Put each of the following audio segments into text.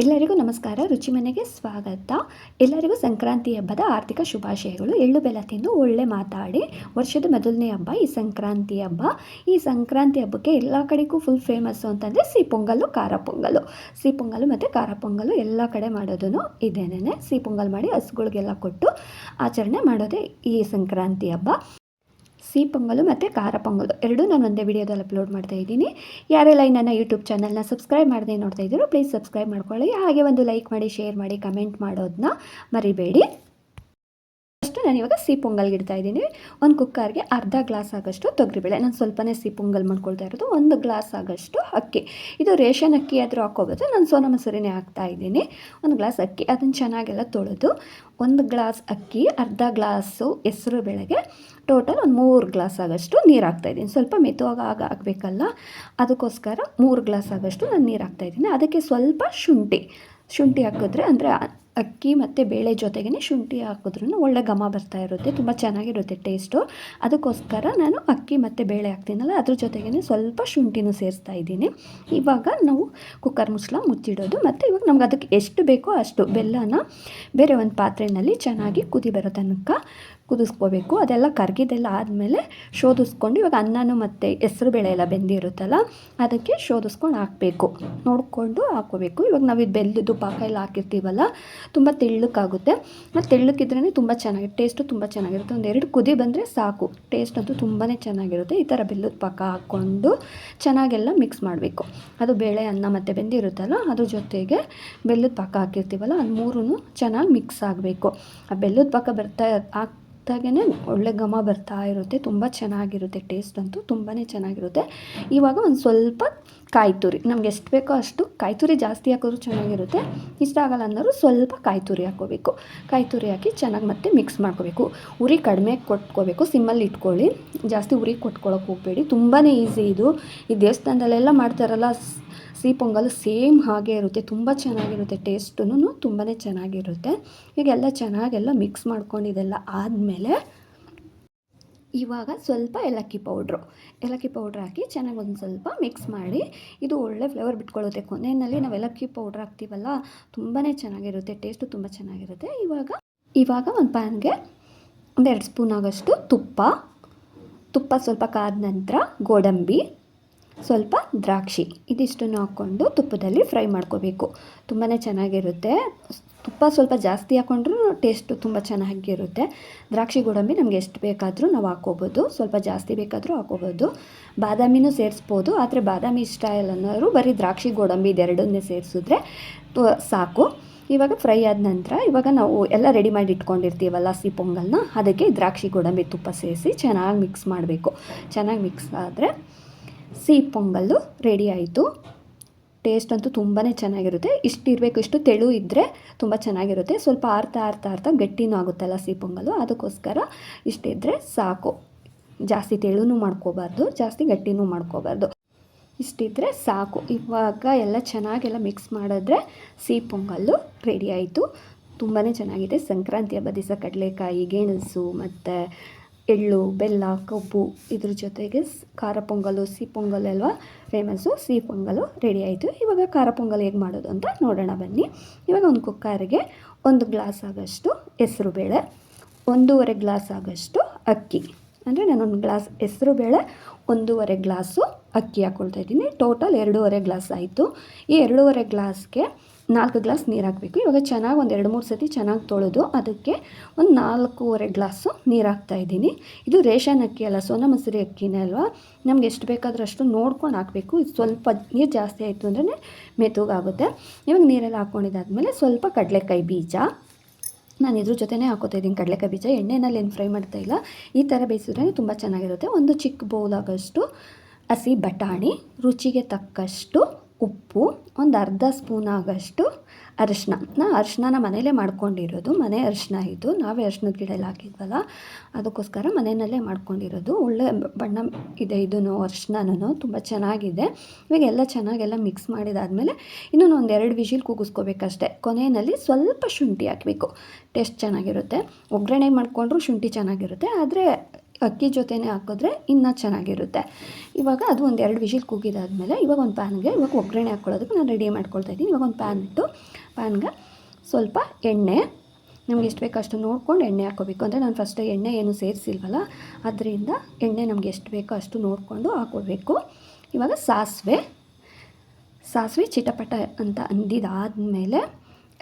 ಎಲ್ಲರಿಗೂ ನಮಸ್ಕಾರ. ರುಚಿ ಮನೆಗೆ ಸ್ವಾಗತ. ಎಲ್ಲರಿಗೂ ಸಂಕ್ರಾಂತಿ ಹಬ್ಬದ ಆರ್ಥಿಕ ಶುಭಾಶಯಗಳು. ಎಳ್ಳು ಬೆಲ್ಲ ತಿಂದು ಒಳ್ಳೆ ಮಾತಾಡಿ. ವರ್ಷದ ಮೊದಲನೇ ಹಬ್ಬ, ಈ ಸಂಕ್ರಾಂತಿ ಹಬ್ಬ. ಈ ಸಂಕ್ರಾಂತಿ ಹಬ್ಬಕ್ಕೆ ಎಲ್ಲ ಕಡೆಗೂ ಫುಲ್ ಫೇಮಸ್ಸು ಅಂತಂದರೆ ಸಿಹಿ ಪೊಂಗಲ್ಲು, ಖಾರ ಪೊಂಗಲ್ಲು. ಸಿಹಿ ಪೊಂಗಲ್ಲು ಮತ್ತು ಖಾರ ಪೊಂಗಲ್ಲು ಎಲ್ಲ ಕಡೆ ಮಾಡೋದೂ ಇದೇನೇ ಸಿಹಿ ಪೊಂಗಲ್ ಮಾಡಿ ಹಸುಗಳಿಗೆಲ್ಲ ಕೊಟ್ಟು ಆಚರಣೆ ಮಾಡೋದೇ ಈ ಸಂಕ್ರಾಂತಿ ಹಬ್ಬ. ಸಿಹಿ ಪೊಂಗಲು ಮತ್ತು ಖಾರ ಪೊಂಗಲು. ಎರಡೂ ನಾನು ಒಂದೇ ವಿಡಿಯೋದಲ್ಲಿ ಅಪ್ಲೋಡ್ ಮಾಡ್ತಾ ಇದ್ದೀನಿ. ಯಾರೆಲ್ಲ ಈ ನನ್ನ ಯೂಟ್ಯೂಬ್ ಚಾನಲ್ನ ಸಬ್ಸ್ಕ್ರೈಬ್ ಮಾಡದೆ ನೋಡ್ತಾ ಇದ್ದೀರೋ ಪ್ಲೀಸ್ ಸಬ್ಸ್ಕ್ರೈಬ್ ಮಾಡ್ಕೊಳ್ಳಿ. ಹಾಗೆ ಒಂದು ಲೈಕ್ ಮಾಡಿ ಶೇರ್ ಮಾಡಿ ಕಮೆಂಟ್ ಮಾಡೋದನ್ನ ಮರಿಬೇಡಿ. ಫಸ್ಟು ನಾನು ಇವಾಗ ಸಿಹಿ ಪೊಂಗಲ್ಗೆ ಇಡ್ತಾ ಇದ್ದೀನಿ. ಒಂದು ಕುಕ್ಕರ್ಗೆ ಅರ್ಧ ಗ್ಲಾಸ್ ಆಗೋಷ್ಟು ತೊಗರಿಬೇಳೆ ನಾನು ಸ್ವಲ್ಪನೇ ಸಿಹಿ ಪೊಂಗಲ್ ಮಾಡ್ಕೊಳ್ತಾ ಇರೋದು. ಒಂದು ಗ್ಲಾಸ್ ಆಗೋಷ್ಟು ಅಕ್ಕಿ. ಇದು ರೇಷನ್ ಅಕ್ಕಿ ಆದರೂ ಹಾಕೋಬೋದು. ನಾನು ಸೋನಾ ಮೊಸರಿನೇ ಹಾಕ್ತಾ ಇದ್ದೀನಿ. ಒಂದು ಗ್ಲಾಸ್ ಅಕ್ಕಿ. ಅದನ್ನು ಚೆನ್ನಾಗೆಲ್ಲ ತೊಳೆದು ಒಂದು ಗ್ಲಾಸ್ ಅಕ್ಕಿ, ಅರ್ಧ ಗ್ಲಾಸು ಹೆಸರು ಬೇಳೆಗೆ. ಟೋಟಲ್ ಒಂದು ಮೂರು ಗ್ಲಾಸ್ ಆಗೋಷ್ಟು ನೀರು ಹಾಕ್ತಾಯಿದ್ದೀನಿ ಸ್ವಲ್ಪ ಮೆತ್ತುವಾಗ ಆಗ ಆಗಬೇಕಲ್ಲ ಅದಕ್ಕೋಸ್ಕರ ಮೂರು ಗ್ಲಾಸ್ ಆಗೋಷ್ಟು ನಾನು ನೀರು ಹಾಕ್ತಾಯಿದ್ದೀನಿ ಅದಕ್ಕೆ ಸ್ವಲ್ಪ ಶುಂಠಿ. ಶುಂಠಿ ಹಾಕಿದ್ರೆ ಅಂದರೆ ಅಕ್ಕಿ ಮತ್ತು ಬೇಳೆ ಜೊತೆಗೇ ಶುಂಠಿ ಹಾಕಿದ್ರೂ ಒಳ್ಳೆ ಘಮ ಬರ್ತಾ ಇರುತ್ತೆ, ತುಂಬ ಚೆನ್ನಾಗಿರುತ್ತೆ ಟೇಸ್ಟು ಅದಕ್ಕೋಸ್ಕರ ನಾನು ಅಕ್ಕಿ ಮತ್ತು ಬೇಳೆ ಹಾಕ್ತೀನಲ್ಲ, ಅದ್ರ ಜೊತೆಗೇ ಸ್ವಲ್ಪ ಶುಂಠಿನೂ ಸೇರಿಸ್ತಾ ಇದ್ದೀನಿ. ಇವಾಗ ನಾವು ಕುಕ್ಕರ್ ಮುಚ್ಚಳ ಮುಚ್ಚಿಡೋದು, ಮತ್ತು ಇವಾಗ ನಮ್ಗೆ ಅದಕ್ಕೆ ಎಷ್ಟು ಬೇಕೋ ಅಷ್ಟು ಬೆಲ್ಲನ ಬೇರೆ ಒಂದು ಪಾತ್ರೆಯಲ್ಲಿ ಚೆನ್ನಾಗಿ ಕುದಿ ಬರೋ ತನಕ ಕುದಿಸ್ಕೋಬೇಕು, ಅದೆಲ್ಲ ಕರ್ಗಿದೆಲ್ಲ ಆದಮೇಲೆ ಶೋಧಿಸ್ಕೊಂಡು ಇವಾಗ ಅನ್ನನೂ ಮತ್ತು ಹೆಸ್ರು ಬೇಳೆ ಎಲ್ಲ ಬೆಂದಿರುತ್ತಲ್ಲ, ಅದಕ್ಕೆ ಶೋಧಿಸ್ಕೊಂಡು ಹಾಕಬೇಕು. ನೋಡಿಕೊಂಡು ಹಾಕೋಬೇಕು ಇವಾಗ ನಾವು ಇದು ಬೆಲ್ಲದ್ದು ಪಾಕ ಎಲ್ಲ ಹಾಕಿರ್ತೀವಲ್ಲ, ತುಂಬ ತೆಳ್ಳಕ್ಕಾಗುತ್ತೆ ಮತ್ತು ತೆಳ್ಳಕ್ಕಿದ್ರೇ ತುಂಬ ಚೆನ್ನಾಗಿ ಟೇಸ್ಟು ತುಂಬ ಚೆನ್ನಾಗಿರುತ್ತೆ. ಒಂದು ಎರಡು ಕುದಿ ಬಂದರೆ ಸಾಕು. ಟೇಸ್ಟ್ ಅಂತೂ ತುಂಬಾ ಚೆನ್ನಾಗಿರುತ್ತೆ. ಈ ಥರ ಬೆಲ್ಲದ ಪಾಕ ಹಾಕ್ಕೊಂಡು ಚೆನ್ನಾಗೆಲ್ಲ ಮಿಕ್ಸ್ ಮಾಡಬೇಕು. ಅದು ಬೇಳೆ, ಅನ್ನ ಮತ್ತು ಬೆಂದಿರುತ್ತಲ್ಲ, ಅದ್ರ ಜೊತೆಗೆ ಬೆಲ್ಲದ ಪಾಕ ಹಾಕಿರ್ತೀವಲ್ಲ, ಅದು ಮೂರೂ ಚೆನ್ನಾಗಿ ಮಿಕ್ಸ್ ಆಗಬೇಕು. ಆ ಬೆಲ್ಲದ ಪಾಕ ಬರ್ತಾ, ಹಾಕ್ ಹಾಕ್ದಾಗೇ ಒಳ್ಳೆ ಘಮ ಬರ್ತಾ ಇರುತ್ತೆ ತುಂಬ ಚೆನ್ನಾಗಿರುತ್ತೆ ಟೇಸ್ಟ್ ಅಂತೂ ತುಂಬಾ ಚೆನ್ನಾಗಿರುತ್ತೆ. ಇವಾಗ ಒಂದು ಸ್ವಲ್ಪ ಕಾಯಿ ತುರಿ ನಮ್ಗೆ ಎಷ್ಟು ಬೇಕೋ ಅಷ್ಟು ಕಾಯಿ ತುರಿ ಜಾಸ್ತಿ ಹಾಕಿದ್ರು ಚೆನ್ನಾಗಿರುತ್ತೆ. ಇಷ್ಟ ಆಗಲ್ಲ ಅನ್ನೋರು ಸ್ವಲ್ಪ ಕಾಯಿ ತುರಿ ಹಾಕ್ಕೋಬೇಕು ಕಾಯಿ ತುರಿ ಹಾಕಿ ಚೆನ್ನಾಗಿ ಮತ್ತೆ ಮಿಕ್ಸ್ ಮಾಡ್ಕೋಬೇಕು. ಉರಿ ಕಡಿಮೆ ಕೊಟ್ಕೋಬೇಕು. ಸಿಮ್ಮಲ್ಲಿ ಇಟ್ಕೊಳ್ಳಿ. ಜಾಸ್ತಿ ಉರಿ ಕೊಟ್ಕೊಳ್ಳೋಕೆ ಹೋಗಬೇಡಿ. ತುಂಬಾ ಈಸಿ ಇದು. ಈ ದೇವಸ್ಥಾನದಲ್ಲೆಲ್ಲ ಮಾಡ್ತಾರಲ್ಲ ಸಿಹಿ ಪೊಂಗಲ್ ಸೇಮ್ ಹಾಗೆ ಇರುತ್ತೆ. ತುಂಬ ಚೆನ್ನಾಗಿರುತ್ತೆ. ಟೇಸ್ಟೂ ತುಂಬಾ ಚೆನ್ನಾಗಿರುತ್ತೆ. ಈಗ ಎಲ್ಲ ಚೆನ್ನಾಗೆಲ್ಲ ಮಿಕ್ಸ್ ಮಾಡ್ಕೊಂಡಿದ್ದೆಲ್ಲ ಆದಮೇಲೆ ಇವಾಗ ಸ್ವಲ್ಪ ಏಲಕ್ಕಿ ಪೌಡ್ರು. ಏಲಕ್ಕಿ ಪೌಡ್ರ್ ಹಾಕಿ ಚೆನ್ನಾಗಿ ಒಂದು ಸ್ವಲ್ಪ ಮಿಕ್ಸ್ ಮಾಡಿ ಇದು ಒಳ್ಳೆ ಫ್ಲೇವರ್ ಬಿಟ್ಕೊಳ್ಳುತ್ತೆ ಕೊನೆಯಲ್ಲಿ ನಾವು ಏಲಕ್ಕಿ ಪೌಡ್ರ್ ಹಾಕ್ತೀವಲ್ಲ ತುಂಬಾ ಚೆನ್ನಾಗಿರುತ್ತೆ ಟೇಸ್ಟು ತುಂಬ ಚೆನ್ನಾಗಿರುತ್ತೆ. ಇವಾಗ ಇವಾಗ ಒಂದು ಪ್ಯಾನ್ಗೆ ಒಂದೆರಡು ಸ್ಪೂನ್ ಆಗೋಷ್ಟು ತುಪ್ಪ ತುಪ್ಪ ಸ್ವಲ್ಪ ಕಾದ ನಂತರ ಗೋಡಂಬಿ, ಸ್ವಲ್ಪ ದ್ರಾಕ್ಷಿ. ಇದಿಷ್ಟನ್ನು ಹಾಕ್ಕೊಂಡು ತುಪ್ಪದಲ್ಲಿ ಫ್ರೈ ಮಾಡ್ಕೋಬೇಕು. ತುಂಬಾ ಚೆನ್ನಾಗಿರುತ್ತೆ. ತುಪ್ಪ ಸ್ವಲ್ಪ ಜಾಸ್ತಿ ಹಾಕ್ಕೊಂಡ್ರೂ ಟೇಸ್ಟು ತುಂಬ ಚೆನ್ನಾಗಿರುತ್ತೆ. ದ್ರಾಕ್ಷಿ ಗೋಡಂಬಿ ನಮಗೆ ಎಷ್ಟು ಬೇಕಾದರೂ ನಾವು ಹಾಕ್ಕೋಬೋದು. ಸ್ವಲ್ಪ ಜಾಸ್ತಿ ಬೇಕಾದರೂ ಹಾಕ್ಕೋಬೋದು. ಬಾದಾಮಿನೂ ಸೇರಿಸ್ಬೋದು. ಆದರೆ ಬಾದಾಮಿ ಇಷ್ಟ ಇಲ್ಲ ಅನ್ನೋರು ಬರೀ ದ್ರಾಕ್ಷಿ ಗೋಡಂಬಿ ಇದೆರಡನ್ನೇ ಸೇರಿಸಿದ್ರೆ ಸಾಕು. ಇವಾಗ ಫ್ರೈ ಆದ ನಂತರ ಇವಾಗ ನಾವು ಎಲ್ಲ ರೆಡಿ ಮಾಡಿ ಇಟ್ಕೊಂಡಿರ್ತೀವಲ್ಲ ಸಿ ಪೊಂಗಲ್ನ, ಅದಕ್ಕೆ ದ್ರಾಕ್ಷಿ ಗೋಡಂಬಿ ತುಪ್ಪ ಸೇರಿಸಿ ಚೆನ್ನಾಗಿ ಮಿಕ್ಸ್ ಮಾಡಬೇಕು. ಚೆನ್ನಾಗಿ ಮಿಕ್ಸ್ ಆದರೆ ಸಿಹಿ ಪೊಂಗಲ್ಲು ರೆಡಿ ಆಯಿತು. ಟೇಸ್ಟ್ ಅಂತೂ ತುಂಬಾ ಚೆನ್ನಾಗಿರುತ್ತೆ. ಇಷ್ಟು ಇರಬೇಕು, ಇಷ್ಟು ತೆಳು ಇದ್ದರೆ ತುಂಬ ಚೆನ್ನಾಗಿರುತ್ತೆ. ಸ್ವಲ್ಪ ಆರ್ತಾ ಆರ್ತಾ ಆರ್ತಾ ಗಟ್ಟಿನೂ ಆಗುತ್ತಲ್ಲ ಸಿಹಿ ಪೊಂಗಲು. ಅದಕ್ಕೋಸ್ಕರ ಇಷ್ಟಿದ್ದರೆ ಸಾಕು. ಜಾಸ್ತಿ ತೆಳುನೂ ಮಾಡ್ಕೋಬಾರ್ದು, ಜಾಸ್ತಿ ಗಟ್ಟಿನೂ ಮಾಡ್ಕೋಬಾರ್ದು. ಇಷ್ಟಿದ್ದರೆ ಸಾಕು. ಇವಾಗ ಎಲ್ಲ ಚೆನ್ನಾಗೆಲ್ಲ ಮಿಕ್ಸ್ ಮಾಡಿದ್ರೆ ಸಿಹಿ ಪೊಂಗಲ್ಲು ರೆಡಿ ಆಯಿತು. ತುಂಬಾ ಚೆನ್ನಾಗಿದೆ. ಸಂಕ್ರಾಂತಿ ಹಬ್ಬ ದಿವಸ ಕಡಲೆಕಾಯಿ, ಗೆಣಸು ಮತ್ತು ಎಳ್ಳು, ಬೆಲ್ಲ, ಕಬ್ಬು ಇದ್ರ ಜೊತೆಗೆ ಖಾರ ಪೊಂಗಲು, ಸಿಹಿ ಪೊಂಗಲ್ ಅಲ್ವಾ? ಫೇಮಸ್ಸು ಸಿಹಿ ಪೊಂಗಲು ರೆಡಿ ಆಯಿತು. ಇವಾಗ ಖಾರ ಪೊಂಗಲ್ ಹೇಗೆ ಮಾಡೋದು ಅಂತ ನೋಡೋಣ ಬನ್ನಿ. ಇವಾಗ ಒಂದು ಕುಕ್ಕರ್ಗೆ ಒಂದು ಗ್ಲಾಸ್ ಆಗೋಷ್ಟು ಹೆಸರು ಬೇಳೆ, ಒಂದೂವರೆ ಗ್ಲಾಸ್ ಆಗೋಷ್ಟು ಅಕ್ಕಿ. ಅಂದರೆ ಒಂದು ಗ್ಲಾಸ್ ಹೆಸರು ಬೇಳೆ, ಒಂದೂವರೆ ಗ್ಲಾಸು ಅಕ್ಕಿ ಹಾಕ್ಕೊಳ್ತಾ ಇದ್ದೀನಿ. ಟೋಟಲ್ ಎರಡೂವರೆ ಗ್ಲಾಸ್ ಆಯಿತು. ಈ ಎರಡೂವರೆ ಗ್ಲಾಸ್ಗೆ ನಾಲ್ಕು ಗ್ಲಾಸ್ ನೀರು ಹಾಕಬೇಕು ಇವಾಗ ಚೆನ್ನಾಗಿ ಒಂದು ಎರಡು ಮೂರು ಸತಿ ಚೆನ್ನಾಗಿ ತೊಳೆದು ಅದಕ್ಕೆ ಒಂದು ನಾಲ್ಕೂವರೆ ಗ್ಲಾಸು ನೀರು ಹಾಕ್ತಾಯಿದ್ದೀನಿ ಇದು ರೇಷನ್ ಅಕ್ಕಿ ಅಲ್ಲ, ಸೋನಾ ಮಸೂರಿ ಅಕ್ಕಿನೇ ಅಲ್ವಾ? ನಮ್ಗೆ ಎಷ್ಟು ಬೇಕಾದರೂ ಅಷ್ಟು ನೋಡ್ಕೊಂಡು ಹಾಕಬೇಕು. ಇದು ಸ್ವಲ್ಪ ನೀರು ಜಾಸ್ತಿ ಆಯಿತು ಅಂದ್ರೆ ಮೆತ್ತಗಾಗುತ್ತೆ ಇವಾಗ ನೀರೆಲ್ಲ ಹಾಕ್ಕೊಂಡಿದ್ದಾದಮೇಲೆ ಸ್ವಲ್ಪ ಕಡಲೆಕಾಯಿ ಬೀಜ. ನಾನು ಇದ್ರ ಜೊತೆನೇ ಹಾಕೋತಾ ಇದ್ದೀನಿ ಕಡಲೆಕಾಯಿ ಬೀಜ. ಎಣ್ಣೆನಲ್ಲಿ ಏನು ಫ್ರೈ ಮಾಡ್ತಾ ಇಲ್ಲ. ಈ ಥರ ಬೇಯಿಸಿದ್ರೆ ತುಂಬ ಚೆನ್ನಾಗಿರುತ್ತೆ. ಒಂದು ಚಿಕ್ಕ ಬೌಲ್ ಹಸಿ ಬಟಾಣಿ, ರುಚಿಗೆ ತಕ್ಕಷ್ಟು ಉಪ್ಪು, ಒಂದು ಅರ್ಧ ಸ್ಪೂನ್ ಆಗೋಷ್ಟು ಅರಿಶಿನ ನಾ ಅರಿಶಿನ ಮನೇಲೇ ಮಾಡ್ಕೊಂಡಿರೋದು, ಮನೆ ಅರಿಶಿನ ಇದು. ನಾವೇ ಅರಿಶಿನದ ಗಿಡ ಎಲ್ಲ ಹಾಕಿದ್ವಲ್ಲ, ಅದಕ್ಕೋಸ್ಕರ ಮನೆಯಲ್ಲೇ ಮಾಡ್ಕೊಂಡಿರೋದು. ಒಳ್ಳೆ ಬಣ್ಣ ಇದೆ ಇದೂ ಅರಿಶಿನೂ ತುಂಬ ಚೆನ್ನಾಗಿದೆ. ಇವಾಗ ಎಲ್ಲ ಚೆನ್ನಾಗೆಲ್ಲ ಮಿಕ್ಸ್ ಮಾಡಿದಾದಮೇಲೆ ಇನ್ನೊಂದು ಒಂದು ಎರಡು ವಿಷಿಲ್ ಕೂಗಿಸ್ಕೋಬೇಕಷ್ಟೆ. ಕೊನೆಯಲ್ಲಿ ಸ್ವಲ್ಪ ಶುಂಠಿ ಹಾಕಬೇಕು. ಟೇಸ್ಟ್ ಚೆನ್ನಾಗಿರುತ್ತೆ. ಒಗ್ಗರಣೆ ಮಾಡಿಕೊಂಡ್ರೂ ಶುಂಠಿ ಚೆನ್ನಾಗಿರುತ್ತೆ, ಆದರೆ ಅಕ್ಕಿ ಜೊತೆನೇ ಹಾಕಿದ್ರೆ ಇನ್ನೂ ಚೆನ್ನಾಗಿರುತ್ತೆ. ಇವಾಗ ಅದು ಒಂದು ಎರಡು ವಿಷಿಲ್ ಕೂಗಿದಾದಮೇಲೆ ಇವಾಗ ಒಂದು ಪ್ಯಾನ್ಗೆ ಇವಾಗ ಒಗ್ಗರಣೆ ಹಾಕ್ಕೊಳ್ಳೋದಕ್ಕೆ ನಾನು ರೆಡಿ ಮಾಡ್ಕೊಳ್ತಾ ಇದ್ದೀನಿ. ಇವಾಗ ಒಂದು ಪ್ಯಾನ್ ಇಟ್ಟು ಪ್ಯಾನ್ಗೆ ಸ್ವಲ್ಪ ಎಣ್ಣೆ, ನಮ್ಗೆ ಎಷ್ಟು ಬೇಕೋ ಅಷ್ಟು ನೋಡ್ಕೊಂಡು ಎಣ್ಣೆ ಹಾಕ್ಕೋಬೇಕು ಅಂದರೆ ನಾನು ಫಸ್ಟ್ ಎಣ್ಣೆ ಏನು ಸೇರಿಸಿಲ್ವಲ್ಲ, ಅದರಿಂದ ಎಣ್ಣೆ ನಮ್ಗೆ ಎಷ್ಟು ಬೇಕೋ ಅಷ್ಟು ನೋಡಿಕೊಂಡು ಹಾಕ್ಕೋಬೇಕು ಇವಾಗ ಸಾಸಿವೆ ಸಾಸಿವೆ ಚಿಟಪಟ ಅಂತ ಅಂದಿದ್ದಾದಮೇಲೆ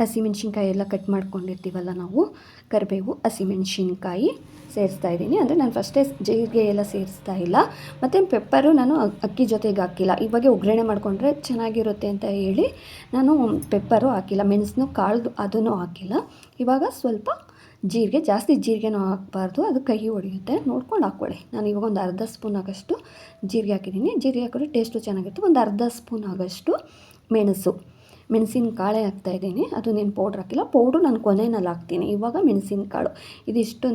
ಹಸಿಮೆಣ್ಸಿನ್ಕಾಯಿ ಎಲ್ಲ ಕಟ್ ಮಾಡ್ಕೊಂಡಿರ್ತೀವಲ್ಲ ನಾವು, ಕರಿಬೇವು, ಹಸಿಮೆಣ್ಸಿನ್ಕಾಯಿ ಸೇರಿಸ್ತಾ ಇದ್ದೀನಿ. ಅಂದರೆ ನಾನು ಫಸ್ಟೇ ಜೀರಿಗೆ ಎಲ್ಲ ಸೇರಿಸ್ತಾ ಇಲ್ಲ. ಮತ್ತು ಪೆಪ್ಪರು ನಾನು ಅಕ್ಕಿ ಜೊತೆಗೆ ಹಾಕಿಲ್ಲ. ಇವಾಗ ಒಗ್ಗರಣೆ ಮಾಡಿಕೊಂಡ್ರೆ ಚೆನ್ನಾಗಿರುತ್ತೆ ಅಂತ ಹೇಳಿ ನಾನು ಪೆಪ್ಪರು ಹಾಕಿಲ್ಲ. ಮೆಣಸನ್ನು ಕಾಳು ಅದನ್ನು ಹಾಕಿಲ್ಲ. ಇವಾಗ ಸ್ವಲ್ಪ ಜೀರಿಗೆ, ಜಾಸ್ತಿ ಜೀರಿಗೆನೂ ಹಾಕಬಾರ್ದು. ಅದು ಕೈ ಹೊಡೆಯುತ್ತೆ. ನೋಡ್ಕೊಂಡು ಹಾಕ್ಕೊಳ್ಳಿ. ನಾನು ಇವಾಗ ಒಂದು ಅರ್ಧ ಸ್ಪೂನ್ ಆಗೋಷ್ಟು ಜೀರಿಗೆ ಹಾಕಿದ್ದೀನಿ. ಜೀರಿಗೆ ಹಾಕಿದ್ರೆ ಟೇಸ್ಟು ಚೆನ್ನಾಗಿರುತ್ತೆ. ಒಂದು ಅರ್ಧ ಸ್ಪೂನ್ ಆಗೋಷ್ಟು ಮೆಣಸು. ಮೆಣಸಿನ ಕಾಳೆ ಹಾಕ್ತಾಯಿದ್ದೀನಿ ಅದು ನೀನು ಪೌಡ್ರ್ ಹಾಕಿಲ್ಲ. ಪೌಡ್ರು ನಾನು ಕೊನೆಯಲ್ಲಿ ಹಾಕ್ತೀನಿ. ಇವಾಗ ಮೆಣಸಿನ ಕಾಳು ಇದಿಷ್ಟು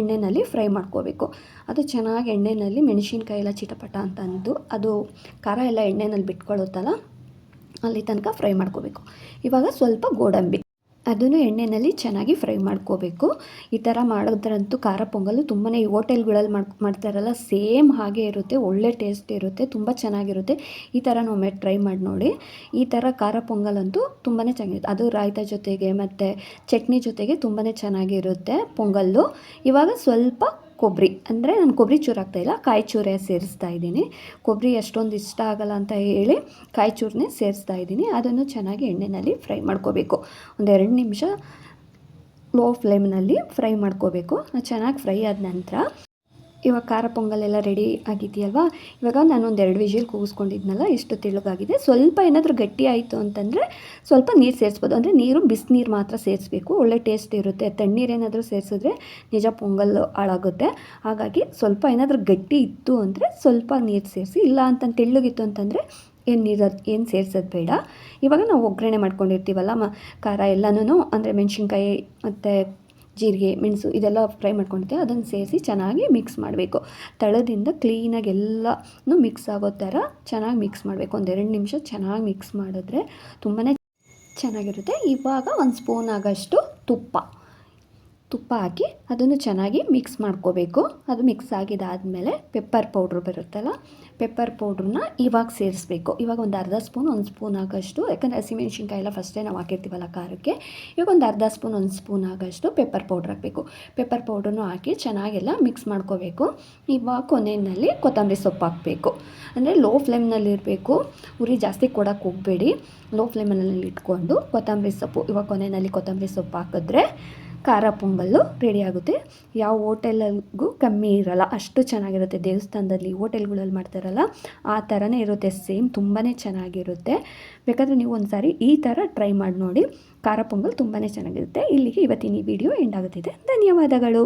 ಎಣ್ಣೆಯಲ್ಲಿ ಫ್ರೈ ಮಾಡ್ಕೋಬೇಕು. ಅದು ಚೆನ್ನಾಗಿ ಎಣ್ಣೆಯಲ್ಲಿ ಮೆಣಸಿನ್ಕಾಯಿ ಎಲ್ಲ ಚಿಟಪಟ ಅಂತ ಅಂದು, ಅದು ಖಾರ ಎಲ್ಲ ಎಣ್ಣೆಯಲ್ಲಿ ಬಿಟ್ಕೊಳ್ಳುತ್ತಲ್ಲ, ಅಲ್ಲಿ ತನಕ ಫ್ರೈ ಮಾಡ್ಕೋಬೇಕು. ಇವಾಗ ಸ್ವಲ್ಪ ಗೋಡಂಬಿ. ಅದನ್ನು ಎಣ್ಣೆಯಲ್ಲಿ ಚೆನ್ನಾಗಿ ಫ್ರೈ ಮಾಡ್ಕೋಬೇಕು. ಈ ಥರ ಮಾಡೋದ್ರಂತೂ ಖಾರ ಪೊಂಗಲ್ಲು ತುಂಬಾ ಈ ಹೋಟೆಲ್ಗಳಲ್ಲಿ ಮಾಡಿ, ಮಾಡ್ತಾರಲ್ಲ, ಸೇಮ್ ಹಾಗೆ ಇರುತ್ತೆ, ಒಳ್ಳೆ ಟೇಸ್ಟ್ ಇರುತ್ತೆ, ತುಂಬ ಚೆನ್ನಾಗಿರುತ್ತೆ. ಈ ಥರ ಒಮ್ಮೆ ಟ್ರೈ ಮಾಡಿ ನೋಡಿ. ಈ ಥರ ಖಾರ ಪೊಂಗಲ್ ಅಂತೂ ತುಂಬಾ ಚೆನ್ನಾಗಿರುತ್ತೆ ಅದು ರಾಯ್ತ ಜೊತೆಗೆ ಮತ್ತು ಚಟ್ನಿ ಜೊತೆಗೆ ತುಂಬಾ ಚೆನ್ನಾಗಿರುತ್ತೆ ಪೊಂಗಲ್ಲು. ಇವಾಗ ಸ್ವಲ್ಪ ಕೊಬ್ಬರಿ, ಅಂದರೆ ನಾನು ಕೊಬ್ಬರಿ ಚೂರು ಹಾಕ್ತಾಯಿಲ್ಲ ಕಾಯಿ ಚೂರೇ ಸೇರಿಸ್ತಾ ಇದ್ದೀನಿ. ಕೊಬ್ಬರಿ ಅಷ್ಟೊಂದು ಇಷ್ಟ ಆಗಲ್ಲ ಅಂತ ಹೇಳಿ ಕಾಯಿ ಚೂರನ್ನೇ ಸೇರಿಸ್ತಾ ಇದ್ದೀನಿ. ಅದನ್ನು ಚೆನ್ನಾಗಿ ಎಣ್ಣೆಯಲ್ಲಿ ಫ್ರೈ ಮಾಡ್ಕೋಬೇಕು. ಒಂದೆರಡು ನಿಮಿಷ ಲೋ ಫ್ಲೇಮ್ನಲ್ಲಿ ಫ್ರೈ ಮಾಡ್ಕೋಬೇಕು. ಚೆನ್ನಾಗಿ ಫ್ರೈ ಆದ ನಂತರ ಇವಾಗ ಖಾರ ಪೊಂಗಲ್ ಎಲ್ಲ ರೆಡಿ ಆಗಿದೆಯಲ್ವಾ? ಇವಾಗ ನಾನು ಒಂದು ಎರಡು ವಿಷಲ್ ಕೂಗಿಸ್ಕೊಂಡಿದ್ನಲ್ಲ, ಇಷ್ಟು ತೆಳ್ಳಗಾಗಿದೆ. ಸ್ವಲ್ಪ ಏನಾದರೂ ಗಟ್ಟಿ ಆಯಿತು ಅಂತಂದರೆ ಸ್ವಲ್ಪ ನೀರು ಸೇರಿಸ್ಬೋದು. ಅಂದರೆ ನೀರು ಬಿಸಿನೀರು ಮಾತ್ರ ಸೇರಿಸ್ಬೇಕು. ಒಳ್ಳೆ ಟೇಸ್ಟ್ ಇರುತ್ತೆ. ತಣ್ಣೀರು ಏನಾದರೂ ಸೇರಿಸಿದ್ರೆ ನಿಜ ಪೊಂಗಲ್ ಹಾಳಾಗುತ್ತೆ. ಹಾಗಾಗಿ ಸ್ವಲ್ಪ ಏನಾದರೂ ಗಟ್ಟಿ ಇತ್ತು ಅಂದರೆ ಸ್ವಲ್ಪ ನೀರು ಸೇರಿಸಿ. ಇಲ್ಲ ಅಂತ ತೆಳ್ಳಗಿತ್ತು ಅಂತಂದರೆ ಏನು ನೀರು ಏನು ಸೇರ್ಸೋದು ಬೇಡ. ಇವಾಗ ನಾವು ಒಗ್ಗರಣೆ ಮಾಡ್ಕೊಂಡಿರ್ತೀವಲ್ಲ, ಮ, ಖಾರ ಎಲ್ಲನೂ ಅಂದರೆ ಮೆಣಸಿನ್ಕಾಯಿ ಮತ್ತು ಜೀರಿಗೆ, ಮೆಣಸು ಇದೆಲ್ಲ ಫ್ರೈ ಮಾಡ್ಕೊಂಡಿದ್ದೆ ಅದನ್ನು ಸೇರಿಸಿ ಚೆನ್ನಾಗಿ ಮಿಕ್ಸ್ ಮಾಡಬೇಕು. ತಳದಿಂದ ಕ್ಲೀನಾಗಿ ಎಲ್ಲನೂ ಮಿಕ್ಸ್ ಆಗೋ ಥರ ಚೆನ್ನಾಗಿ ಮಿಕ್ಸ್ ಮಾಡಬೇಕು. ಒಂದೆರಡು ನಿಮಿಷ ಚೆನ್ನಾಗಿ ಮಿಕ್ಸ್ ಮಾಡಿದ್ರೆ ತುಂಬಾ ಚೆನ್ನಾಗಿರುತ್ತೆ. ಇವಾಗ ಒಂದು ಸ್ಪೂನ್ ಆಗೋಷ್ಟು ತುಪ್ಪ. ತುಪ್ಪ ಹಾಕಿ ಅದನ್ನು ಚೆನ್ನಾಗಿ ಮಿಕ್ಸ್ ಮಾಡ್ಕೋಬೇಕು. ಅದು ಮಿಕ್ಸ್ ಆಗಿದಾದಮೇಲೆ ಪೆಪ್ಪರ್ ಪೌಡ್ರ್ ಬರುತ್ತಲ್ಲ ಪೆಪ್ಪರ್ ಪೌಡ್ರನ್ನ ಇವಾಗ ಸೇರಿಸ್ಬೇಕು. ಇವಾಗ ಒಂದು ಅರ್ಧ ಸ್ಪೂನ್, ಒಂದು ಸ್ಪೂನ್ ಆಗೋಷ್ಟು, ಯಾಕಂದರೆ ಹಸಿಮೆಣ್ಸಿನ್ಕಾಯಿ ಎಲ್ಲ ಫಸ್ಟೇ ನಾವು ಹಾಕಿರ್ತೀವಲ್ಲ ಖಾರಕ್ಕೆ, ಇವಾಗ ಒಂದು ಅರ್ಧ ಸ್ಪೂನ್, ಒಂದು ಸ್ಪೂನ್ ಆಗೋಷ್ಟು ಪೆಪ್ಪರ್ ಪೌಡ್ರ್ ಹಾಕಬೇಕು. ಪೆಪ್ಪರ್ ಪೌಡ್ರನ್ನು ಹಾಕಿ ಚೆನ್ನಾಗೆಲ್ಲ ಮಿಕ್ಸ್ ಮಾಡ್ಕೋಬೇಕು. ಇವಾಗ ಕೊನೆಯಲ್ಲಿ ಕೊತ್ತಂಬರಿ ಸೊಪ್ಪು ಹಾಕಬೇಕು. ಅಂದರೆ ಲೋ ಫ್ಲೇಮ್ನಲ್ಲಿ ಇರಬೇಕು. ಉರಿ ಜಾಸ್ತಿ ಕೊಡೋಕೆ ಹೋಗಬೇಡಿ. ಲೋ ಫ್ಲೇಮಲ್ಲಿ ಇಟ್ಕೊಂಡು ಕೊತ್ತಂಬರಿ ಸೊಪ್ಪು, ಇವಾಗ ಕೊನೆಯಲ್ಲಿ ಕೊತ್ತಂಬರಿ ಸೊಪ್ಪು ಹಾಕಿದ್ರೆ ಖಾರ ಪೊಂಗಲ್ಲು ರೆಡಿ ಆಗುತ್ತೆ. ಯಾವ ಹೋಟೆಲಗೂ ಕಮ್ಮಿ ಇರಲ್ಲ. ಅಷ್ಟು ಚೆನ್ನಾಗಿರುತ್ತೆ. ದೇವಸ್ಥಾನದಲ್ಲಿ ಹೋಟೆಲ್ಗಳಲ್ಲಿ ಮಾಡ್ತಾರಲ್ಲ ಆ ಥರನೇ ಇರುತ್ತೆ. ಸೇಮ್ ತುಂಬಾ ಚೆನ್ನಾಗಿರುತ್ತೆ. ಬೇಕಾದರೆ ನೀವು ಒಂದು ಸಾರಿ ಈ ಥರ ಟ್ರೈ ಮಾಡಿ ನೋಡಿ. ಖಾರ ಪೊಂಗಲ್ ತುಂಬಾ ಚೆನ್ನಾಗಿರುತ್ತೆ. ಇಲ್ಲಿಗೆ ಇವತ್ತಿನ ಈ ವಿಡಿಯೋ ಎಂಡ್ ಆಗುತ್ತಿದೆ. ಧನ್ಯವಾದಗಳು.